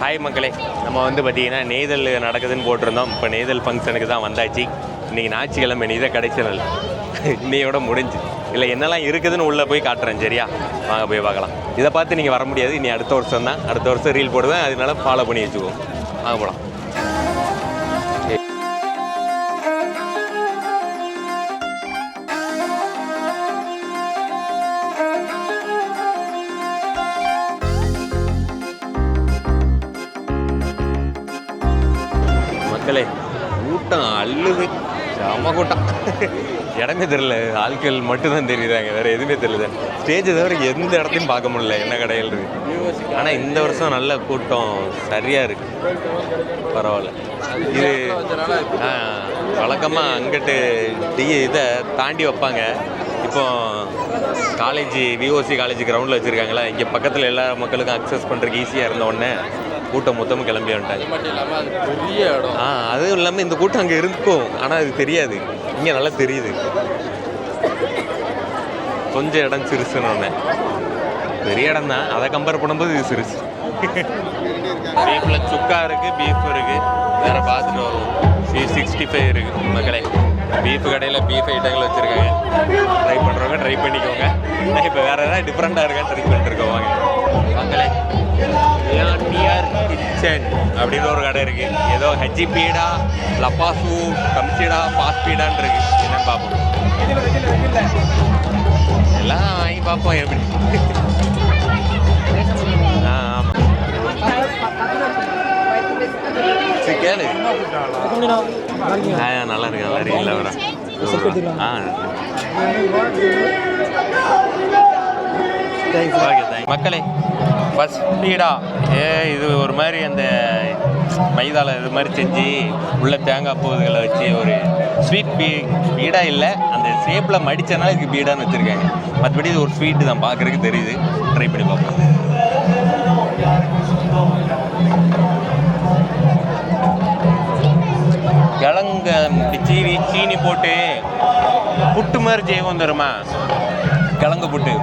Hi மக்களே நம்ம வந்து பார்த்தீங்கன்னா நெய்தல் நடக்குதுன்னு போட்டிருந்தோம். இப்போ நெய்தல் ஃபங்க்ஷனுக்கு தான் வந்தாச்சு. இன்றைக்கி ஞாயிற்றுக்கிழமை நீ தான் கடைசி நாள் இன்னையோட முடிஞ்சு. இல்லை என்னெல்லாம் இருக்குதுன்னு உள்ளே போய் காட்டுறேன் சரியா? வாங்க போய் பார்க்கலாம். இதை பார்த்து நீங்கள் வர முடியாது. இனி அடுத்த வருஷம் தான் அடுத்த வருஷம் ரீல் போடுவேன். அதனால ஃபாலோ பண்ணி வச்சுக்கோ வாங்க போகலாம் மக்களே கூட்டம் அல்லுது செம கூட்டம். இடமே தெரியல. ஆட்கள் மட்டும்தான் தெரியுறாங்க வேற எதுவுமே தெரியல. ஸ்டேஜ் தவிர எந்த இடத்தையும் பார்க்க முடியல. என்ன கடையில் இருக்கு? ஆனால் இந்த வருஷம் நல்ல கூட்டம் சரியாக இருக்கு. பரவாயில்ல. இது வழக்கமாக அங்கிட்டு டி இதை தாண்டி வைப்பாங்க. இப்போ காலேஜ் விஓசி காலேஜ் கிரவுண்டில் வச்சுருக்காங்களா? இங்கே பக்கத்தில் எல்லா மக்களுக்கும் அக்சஸ் பண்ணுறதுக்கு ஈஸியாக இருந்த உடனே கூட்டம் மொத்தமும் கிளம்பி வந்துட்டாங்க. பெரிய இடம். ஆ அதுவும் இல்லாமல் இந்த கூட்டம் அங்கே இருக்கும். ஆனால் அது தெரியாது. இங்கே நல்லா தெரியுது. கொஞ்சம் இடம் சிறுசுன்னு. பெரிய இடம் தான் அதை கம்பேர் பண்ணும்போது இது சிறுசு. பீஃபில் சுக்கா இருக்குது பீஃப் இருக்குது வேறு பார்த்துட்டு வருவோம். சி சிக்ஸ்டி ஃபைவ் இருக்குது மக்களே. பீஃப் கடையில் பீஃப் ஐட்டங்கள் வச்சுருக்காங்க. ட்ரை பண்ணுறவங்க ட்ரை பண்ணிக்கோங்க. இப்போ வேறு ஏதாவது டிஃப்ரெண்ட்டாக இருக்கான்னு ட்ரை பண்ணிட்டுருக்கோம் வாங்க. மக்களே. டிஆர் கிச்சன் அப்படின்னு ஒரு கடை இருக்கு. ஏதோ ஹஜ்ஜி பீடா லப்பாசு கம்சிடா பாஸ்பீடான்னு இருக்கு. என்னன்னு பார்ப்போம். எல்லாம் வாங்கி பார்ப்போம் எப்படி. ஆ ஆமாம் சரி கேளு. ஆ நல்லா இருக்கு? நல்லா இருக்கு இல்லை ஆ ஓகே தேங்க் மக்களே ஃபஸ்ட் பீடா ஏ இது ஒரு மாதிரி அந்த மைதாவில் இது மாதிரி செஞ்சு உள்ள தேங்காய் பூதுகளை வச்சு ஒரு ஸ்வீட் பீ பீடா இல்லை அந்த ஷேப்பில் மடித்தனால இதுக்கு பீடான்னு வச்சுருக்காங்க. மற்றபடி இது ஒரு ஸ்வீட்டு தான் பார்க்குறதுக்கு தெரியுது. ட்ரை பண்ணி பார்ப்போம். கிழங்க சீவி சீனி போட்டு புட்டு மாதிரி ஜெயம் தருமா கிழங்கு புட்டு.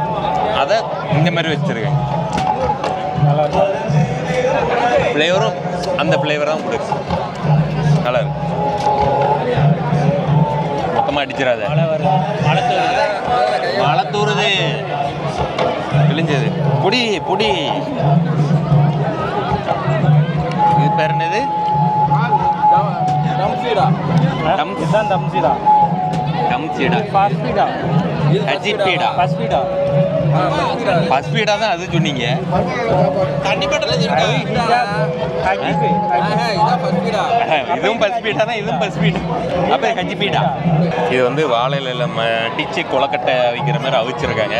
அதை இந்த மாதிரி வச்சுருக்கேன். ஃப்ளேவரும் அந்த ஃப்ளேவர் தான் கொடுக்கு நல்லா இருக்கு மொத்தமாக அடிச்சிடாத. மழை தூறுது விழிஞ்சது பொடி பொடி. இது பேர் என்னது? தம்சீடா இதுதான் தம்சிடா டம்சீடா பாஸ்பீடா. பஸ்பீடா தான் அது சொன்னீங்க இதுவும் பஸ்பீடா. தான் இதுவும் பஸ்பீடா. அப்போ கஞ்சிப்பீடா இது வந்து வாழையில மடிச்சு கொலக்கட்டை வைக்கிற மாதிரி அவிச்சிருக்காங்க.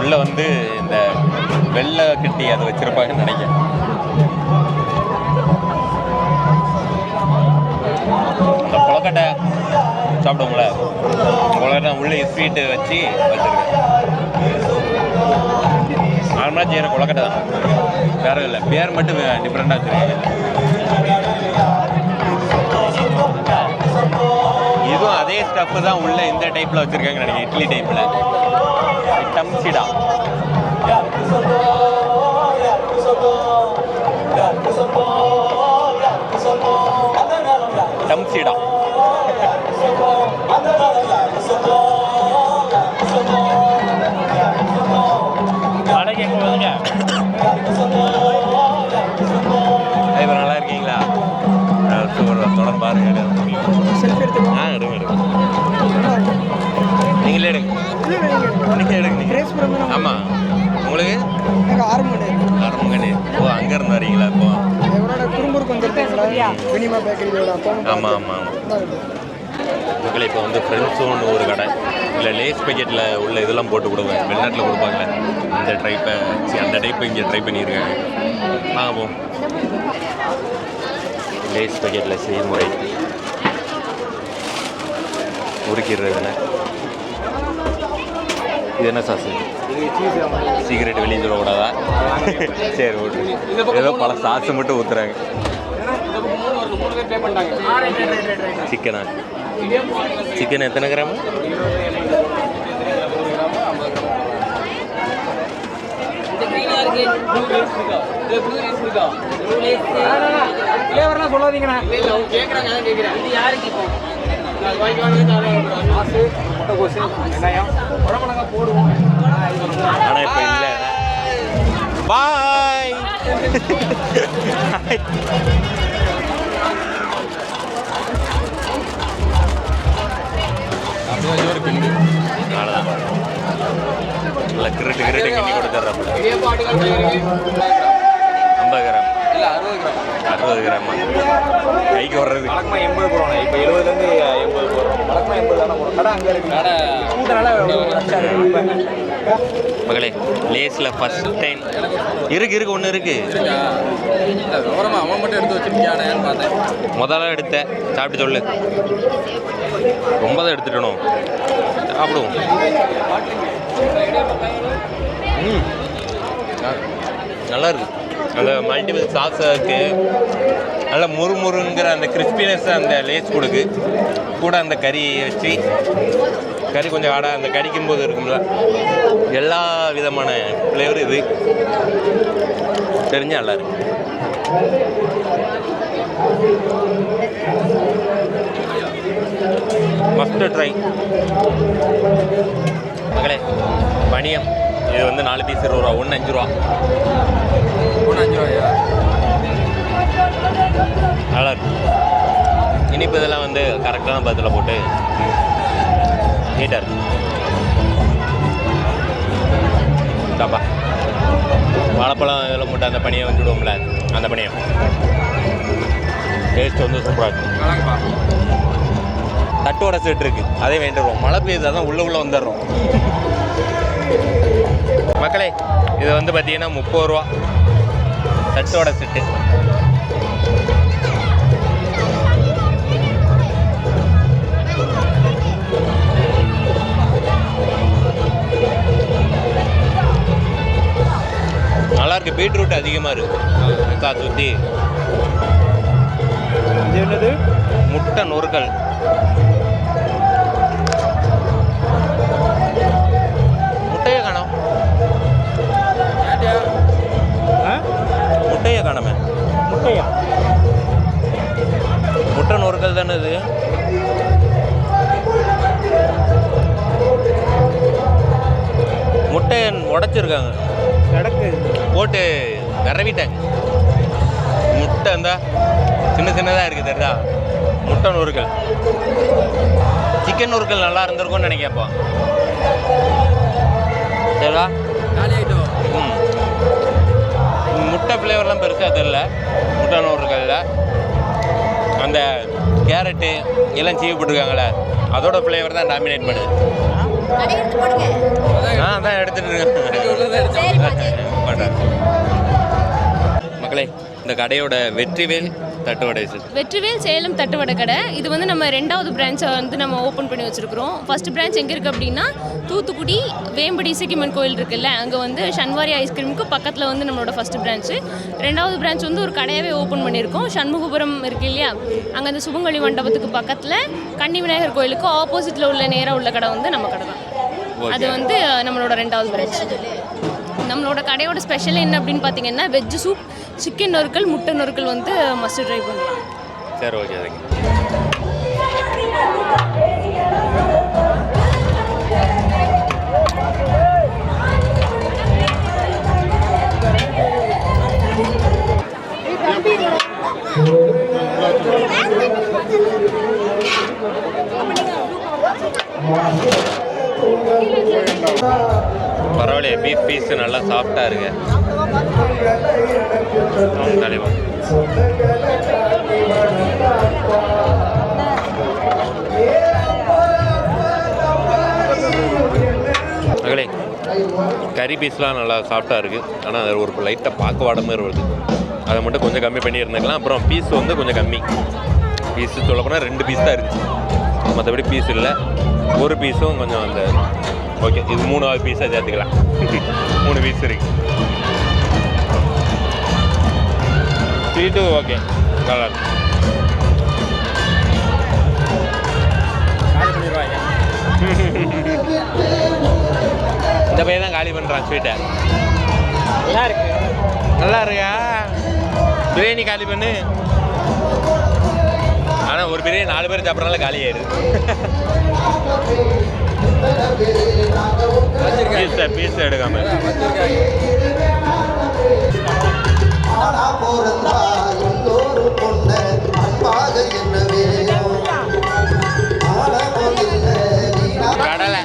உள்ள வந்து இந்த வெள்ளை கட்டி அதை வச்சிருப்பாங்கன்னு நினைக்கிறேன். அந்த கொலக்கட்டை சாப்பிடுவோங்கள கொலக்கட்டை உள்ளே ஸ்வீட்டு வச்சு வச்சிருக்கேன் நார்மலாக செய்கிற கொலக்கட்டை தான். வேறு இல்லை பேர் மட்டும் டிஃப்ரெண்ட்டாக வச்சுருக்கேன் இதுவும் அதே ஸ்டஃப் தான் உள்ளே இந்த டைப்பில் வச்சுருக்காங்க நினைக்கிறேன் இட்லி டைப்பில் டம்சிடா டம்சிடா சூப்பர் ஆ எடுங்க எடுங்க நீங்களே எடுங்க. எடுங்க நீங்க. ஆமாம் உங்களுக்கு? ஆறுமணி ஓ அங்கே இருந்து வரீங்களா? இப்போ குறும்பூருக்கு வந்திருக்கீங்களா மினிமா பேக்கரியோட ஆமாம் ஆமாம் ஆமாம் மக்கள் இப்போ வந்து ஃப்ரெண்ட்ஸோன்னு ஒரு கடை. இல்லை லேஸ் பேக்கெட்டில் உள்ள இதெல்லாம் போட்டு கொடுங்க வெளிநாட்டில் கொடுப்பாங்களே இந்த ட்ரைப்பை அந்த டைப்பை இங்கே ட்ரை பண்ணியிருக்காங்க. வாங்க லேஸ் பக்கெட்டில் செய்முறை உருக்கிடுறதுல. இது என்ன சாஸ் சீக்கிரட் வெளியே சொல்லக்கூடாதா சரி விட்ரு ஏதோ பல சாஸ் மட்டும் ஊற்றுறாங்க சிக்கனா சிக்கன் எத்தனை கிராம்? ஃப்ளேவர்லாம் சொல்லாதீங்கண்ணா போடுவோம். ஆனால் இப்போ இல்லை. பாய். அப்படியே ஜோறு பில்லு அவ்வளோதான் நல்லா கிரட்டு கிரட்டு கிண்டி கொடுத்துட்றாப்புல ஐம்பது கிராம் இல்லை அறுபது கிராம். அறுபது கிராமா? கைக்கு வர்றது. வழக்கமாக எண்பது போடுவோம் இப்போ எழுபதுலேருந்து எண்பது போடுறோம். வழக்கமாக எண்பது தானே போடுறோம். கடை அங்கே இருக்கு. கடை மகளே லேஸில் ஃபர்ஸ்ட் டைம் இருக்கு இருக்கு ஒன்று இருக்கு. விவரமா அவன் மட்டும் எடுத்து வச்சிருக்கியானேன்னு பார்த்தேன். முதல்ல எடுத்த. சாப்பிட்டு சொல்லு. ரொம்ப தான் எடுத்துட்டணும். சாப்பிடுவோம். ம். நல்லா இருக்கு. அந்த மல்டிபிள் சாஸ் இருக்குது நல்ல முறுமுறுங்கிற அந்த கிறிஸ்பினஸ் அந்த லேஸ் கொடுக்கு. கூட அந்த கறி வச்சு கறி கொஞ்சம் ஆடா அந்த கடிக்கும் போது இருக்கும்ல. எல்லா விதமான ஃப்ளேவர் இது. தெரிஞ்ச நல்லா இருக்கு. ஃபஸ்ட்டு ட்ரை மகளே பனியம். இது வந்து நாலு பீஸ் இருபது ரூபா ஒன்று அஞ்சு ரூபா. ஒன்று அஞ்சு ரூபாயா? நல்லா இருக்கும் இனிப்பு இதெல்லாம் வந்து கரெக்டான பதத்தில் போட்டு நீட்டாக இருக்கு. தாப்பா வாழைப்பழம் இதில் போட்டு அந்த பனியை வந்துடுவோம்ல அந்த பனியம் டேஸ்ட் வந்து சூப்பராக இருக்கும். தட்டோட செட் இருக்கு. அதே வேண்டுறோம் மழை பெய்யுது அதான் உள்ள உள்ள வந்துடுறோம். மக்களே இது வந்து பார்த்தீங்கன்னா முப்பது ரூபா. தட்டோட செட்டு. நல்லா இருக்கு பீட்ரூட் அதிகமாக இருக்கு. கா சுற்றி இது என்னது? முட்டை நொறுக்கல். காணோமே. முட்டையா? முட்டை நொறுக்கல் தானே இது. முட்டையை உடைச்சிருக்காங்க. கிடக்கு. போட்டு விரவிட்டாங்க முட்டை இருந்தா சின்ன சின்னதாக இருக்குது தெரியுதா? முட்டை நொறுக்கல். சிக்கன் நொறுக்கல் நல்லா இருந்திருக்கும்னு நினைக்கப்போ ஃப்ளேவர்லாம் பெருசாக தெரில முட்டை நூறுகளில் அந்த கேரட்டு எல்லாம் சீவி போட்டிருக்காங்களே அதோட ஃப்ளேவர் தான் டாமினேட் பண்ணுது. ஆ அதான் எடுத்துட்டு உள்ளதை எடுத்து இருக்கேன். மக்களே இந்த கடையோட வெற்றிவேல் தட்டுவடை வெற்றிவேல் சேலம் தட்டுவடை கடை. இது வந்து நம்ம ரெண்டாவது பிரான்ச்சை வந்து நம்ம ஓப்பன் பண்ணி வச்சுருக்கிறோம். ஃபர்ஸ்ட் பிரான்ச் எங்கே இருக்குது அப்படின்னா தூத்துக்குடி வேம்படி இசக்கிமன் கோயில் இருக்குல்ல அங்கே வந்து சன்வாரி ஐஸ்கிரீமுக்கு பக்கத்தில் வந்து நம்மளோட ஃபர்ஸ்ட் பிரான்ச்சு ரெண்டாவது பிரான்ச் வந்து ஒரு கடையாகவே ஓப்பன் பண்ணியிருக்கோம். சண்முகபுரம் இருக்கு இல்லையா? அங்கே அந்த சுபங்கழி மண்டபத்துக்கு பக்கத்தில் கன்னி விநாயகர் கோயிலுக்கு ஆப்போசிட்டில் உள்ள நேராக உள்ள கடை வந்து நம்ம கடை தான். அது வந்து நம்மளோட ரெண்டாவது பிரான்ச் நம்மளோட கடையோட ஸ்பெஷல் என்ன அப்படின்னு பார்த்தீங்கன்னா வெஜ் சூப் சிக்கன் நொறுக்கல் முட்டை நொறுக்கல் வந்து மஸ்ட் ட்ரை பண்ணலாம். சரி ஓகே தேங்க்யூ பரவாயில்லையே பீஃப் பீஸ் நல்லா சாஃப்டாக இருக்கு. தலைவா மகளே கறி பீஸ்லாம் நல்லா சாஃப்டாக இருக்குது ஆனால் அது ஒரு லைட்டாக பார்க்க வாட மாதிரி வருது. அதை மட்டும் கொஞ்சம் கம்மி பண்ணி இருந்துக்கலாம் அப்புறம் பீஸ் வந்து கொஞ்சம் கம்மி. பீஸ் சொல்லப்போனால் ரெண்டு பீஸ் தான் இருக்குது மற்றபடி பீஸ் இல்லை. ஒரு பீஸும் கொஞ்சம் அந்த ஓகே இது மூணாவது பீஸாக சேர்த்துக்கலாம். மூணு பீஸ் இருக்கு. ஸ்வீட்டு ஓகே நல்லா இருக்கு. இந்த பையன் தான் காலி பண்ணுறான் ஸ்வீட்டை நல்லா இருக்கு. நல்லா இருக்கா பிரியாணி காலி பண்ணு. ஆனால் ஒரு பிரியாணி நாலு பேர் சாப்பிட்றனால காலி ஆயிடுது. பீஸ் பீஸ் எடுக்காம. கடலை.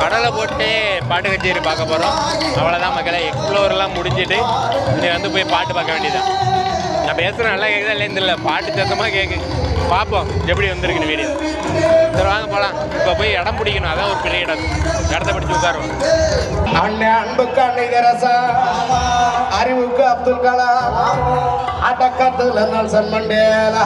கடலை போட்டு பாட்டு கச்சேரி பார்க்க போகிறோம் அவ்வளோதான் மக்களை எக்ஸ்ப்ளோர்லாம் முடிஞ்சிட்டு இனி வந்து போய் பாட்டு பார்க்க வேண்டியதான் நான் பேசுகிறேன் நல்லா கேட்குதா இல்லைன்னு தெரியல. பாட்டு சத்தமாக கேட்கு பார்ப்போம் எப்படி வந்திருக்குன்னு வீடியோ சரி வாங்க போகலாம் இப்போ போய் இடம் பிடிக்கணும். அதான் ஒரு பெரிய இடம். இடத்த பிடிச்சி உட்காருவோம். அண்ணன் அன்புக்கு அன்னை தெரசா. அறிவுக்கு அப்துல் கலாம். அடக்கத்துல நெல்சன் மண்டேலா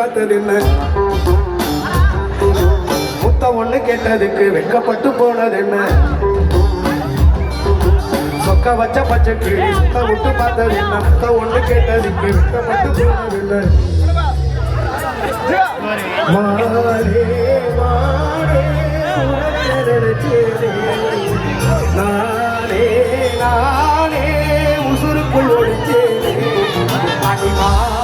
பார்த்தது என்ன முத்த ஒண்ணு கேட்டதுக்கு வெக்கப்பட்டு போனது என்ன சொக்க வச்ச பச்சைக்கு கிளி சுத்த விட்டு பார்த்தது என்ன முத்த ஒண்ணு கேட்டதுக்கு வெக்கப்பட்டு போனது என்ன மாறே மாறே நானே நானே உசுருக்குள் ஒளிச்சேனே அடிமானே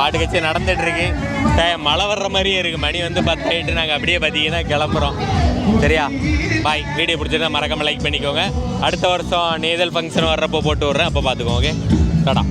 பாட்டு கட்சி நடந்துட்டு இருக்கு மழை வர்ற மாதிரியே இருக்கு. மணி வந்து பத்தாயிட்டு நாங்கள் அப்படியே பார்த்தீங்கன்னா கிளம்புறோம். சரியா? பாய். வீடியோ பிடிச்சிருந்தா மறக்காம லைக் பண்ணிக்கோங்க. அடுத்த வருஷம் நேதல் ஃபங்க்ஷன் வர்றப்போ போட்டு விட்றேன். அப்போ பார்த்துக்கோங்க ஓகே டாடா.